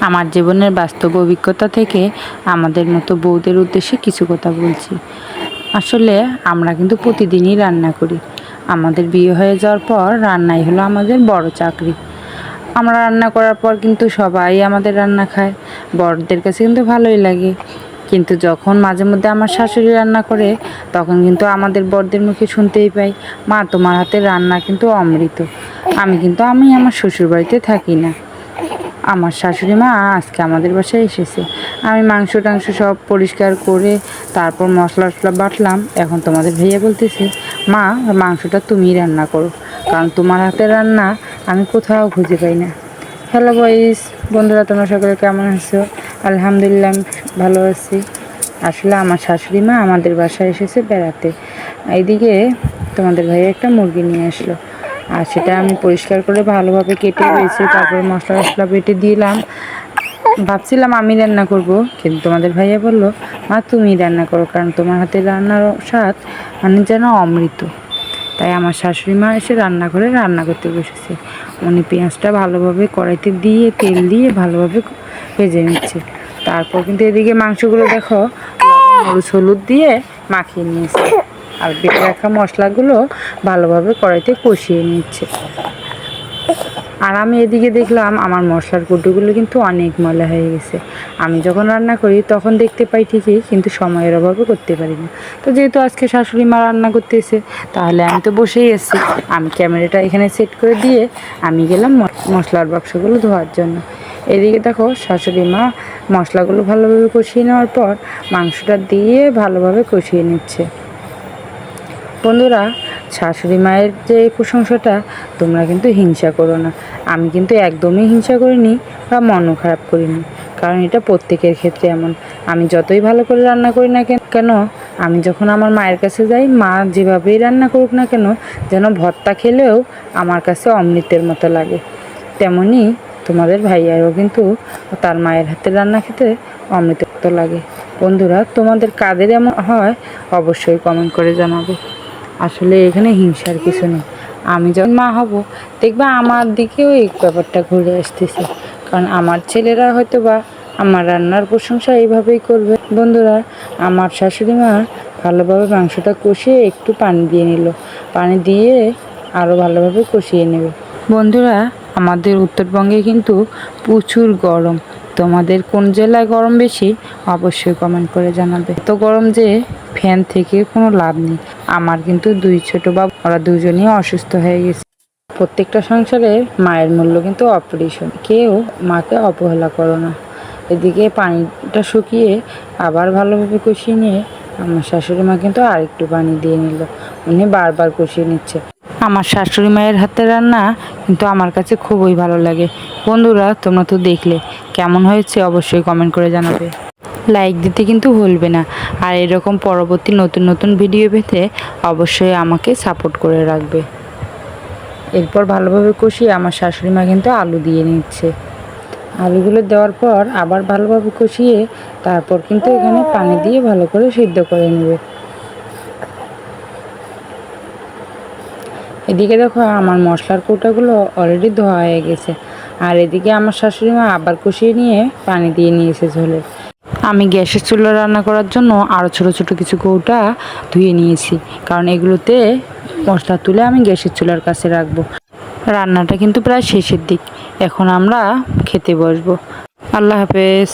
আমার জীবনের বাস্তব অভিজ্ঞতা থেকে আমাদের মতো বউদের উদ্দেশ্যে কিছু কথা বলছি। আসলে আমরা কিন্তু প্রতিদিনই রান্না করি। আমাদের বিয়ে হয়ে যাওয়ার পর রান্নাই হলো আমাদের বড় চাকরি। আমরা রান্না করার পর কিন্তু সবাই আমাদের রান্না খায়। বড়দের কাছে কিন্তু ভালোই লাগে। কিন্তু যখন মাঝে মধ্যে আমার শাশুড়ি রান্না করে, তখন কিন্তু আমাদের বড়দের মুখে শুনতেই পাই, মা, তোমার হাতের রান্না কিন্তু অমৃত। আমি কিন্তু, আমি আমার শ্বশুরবাড়িতে থাকি না। আমার শাশুড়ি মা আজকে আমাদের বাসায় এসেছে। আমি মাংস টাংস সব পরিষ্কার করে তারপর মশলা টশলা বাটলাম। এখন তোমাদের ভাইয়া বলতেছে, মা, মাংসটা তুমিই রান্না করো। কারণ তোমার হাতের রান্না আমি কোথাও খুঁজে পাই না। হ্যালো বয়েস বন্ধুরা, তোমরা সকলে কেমন আছো? আলহামদুলিল্লাহ, আমি ভালো আছি। আসলে আমার শাশুড়ি মা আমাদের বাসায় এসেছে বেড়াতে। এইদিকে তোমাদের ভাইয়া একটা মুরগি নিয়ে আসলো। আর সেটা আমি পরিষ্কার করে ভালোভাবে কেটে দিয়েছি তারপরে মশলা মশলা বেটে দিলাম। ভাবছিলাম আমি রান্না করব কিন্তু তোমাদের ভাইয়া বলল মা তুমি রান্না করো কারণ তোমার হাতে রান্নার স্বাদ মানে যেন অমৃত। তাই আমার শাশুড়ি মা এসে রান্না করে রান্না করতে বসেছে। উনি পেঁয়াজটা ভালোভাবে কড়াইতে দিয়ে তেল দিয়ে ভালোভাবে ভেজে নিচ্ছে। তারপর কিন্তু এদিকে মাংসগুলো দেখো লবণ মরিচ হলুদ দিয়ে মাখিয়ে নিয়েছে। আর বেটে রাখা মশলাগুলো ভালোভাবে কড়াইতে কষিয়ে নিচ্ছে। আর আমি এদিকে দেখলাম আমার মশলার গুঁটোগুলো কিন্তু অনেক ময়লা হয়ে গেছে। আমি যখন রান্না করি তখন দেখতে পাই ঠিকই, কিন্তু সময়ের অভাবে করতে পারি না। তো যেহেতু আজকে শাশুড়ি মা রান্না করতেছে, তাহলে আমি তো বসেই আছি। আমি ক্যামেরাটা এখানে সেট করে দিয়ে আমি গেলাম মশলার বাক্সগুলো ধোয়ার জন্য। এদিকে দেখো শাশুড়ি মা মশলাগুলো ভালোভাবে কষিয়ে নেওয়ার পর মাংসটা দিয়ে ভালোভাবে কষিয়ে নিচ্ছে। বন্ধুরা, শাশুড়ি মায়ের যে প্রশংসাটা, তোমরা কিন্তু হিংসা করো না। আমি কিন্তু একদমই হিংসা করিনি বা মনও খারাপ করিনি, কারণ এটা প্রত্যেকের ক্ষেত্রে এমন। আমি যতই ভালো করে রান্না করি না কেন- কেন, আমি যখন আমার মায়ের কাছে যাই, মা যেভাবেই রান্না করুক না কেন, যেন ভর্তা খেলেও আমার কাছে অমৃতের মতো লাগে। তেমনি তোমাদের ভাইয়ারও কিন্তু তার মায়ের হাতের রান্না খেতে অমৃতের মতো লাগে। বন্ধুরা, তোমাদের কাদের এমন হয়, অবশ্যই কমেন্ট করে জানাবে। আসলে এখানে হিংসার কিছু নেই। আমি যখন মা হব, দেখবা আমার দিকেও এই ব্যাপারটা ঘুরে আসতেছে। কারণ আমার ছেলেরা হয়তো বা আমার রান্নার প্রশংসা এইভাবেই করবে। বন্ধুরা, আমার শাশুড়ি মা ভালোভাবে মাংসটা কষিয়ে একটু পানি দিয়ে নিল। পানি দিয়ে আরও ভালোভাবে কষিয়ে নেবে। বন্ধুরা, আমাদের উত্তরবঙ্গে কিন্তু প্রচুর গরম। তোমাদের কোন জেলায় গরম বেশি, অবশ্যই কমেন্ট করে জানাবে। এত গরম যে ফ্যান থেকে কোনো লাভ নেই। আমার কিন্তু দুই ছোট বাবু, ওরা দুজনই অসুস্থ হয়ে গেছে। প্রত্যেকটা সংসারে মায়ের মূল্য কিন্তু অপরিসীম কেউ মাকে অবহেলা করো না। এদিকে পানিটা শুকিয়ে আবার ভালোভাবে কষিয়ে নিয়ে, আমার শাশুড়ি মা কিন্তু আরেকটু পানি দিয়ে নিল। উনি বারবার কষিয়ে নিচ্ছে। আমার শাশুড়ি মায়ের হাতে রান্না কিন্তু আমার কাছে খুবই ভালো লাগে। বন্ধুরা, তোমরা তো দেখলে। কেমন হয়েছে অবশ্যই কমেন্ট করে জানাবে। লাইক দিতে কিন্তু ভুলবে না। আর এরকম পরবর্তী নতুন নতুন ভিডিও পেতে অবশ্যই আমাকে সাপোর্ট করে রাখবে। এরপর ভালোভাবে কষিয়ে আমার শাশুড়ি মা কিন্তু আলু দিয়ে নিচ্ছে। আলুগুলো দেওয়ার পর আবার ভালোভাবে কষিয়ে তারপর কিন্তু এখানে পানি দিয়ে ভালো করে সিদ্ধ করে নেবে। এদিকে দেখো আমার মশলার কৌটাগুলো অলরেডি ধোয়া হয়ে গেছে। আর এদিকে আমার শাশুড়ি মা আবার কষিয়ে নিয়ে পানি দিয়ে নিয়েছে ঝোলে। আমি গ্যাসের চুলা রান্না করার জন্য আরও ছোট ছোট কিছু কৌটা ধুয়ে নিয়েছি। কারণ এগুলোতে মশলা তুলে আমি গ্যাসের চুলার কাছে রাখব। রান্নাটা কিন্তু প্রায় শেষের দিক। এখন আমরা খেতে বসবো। আল্লাহ হাফেজ।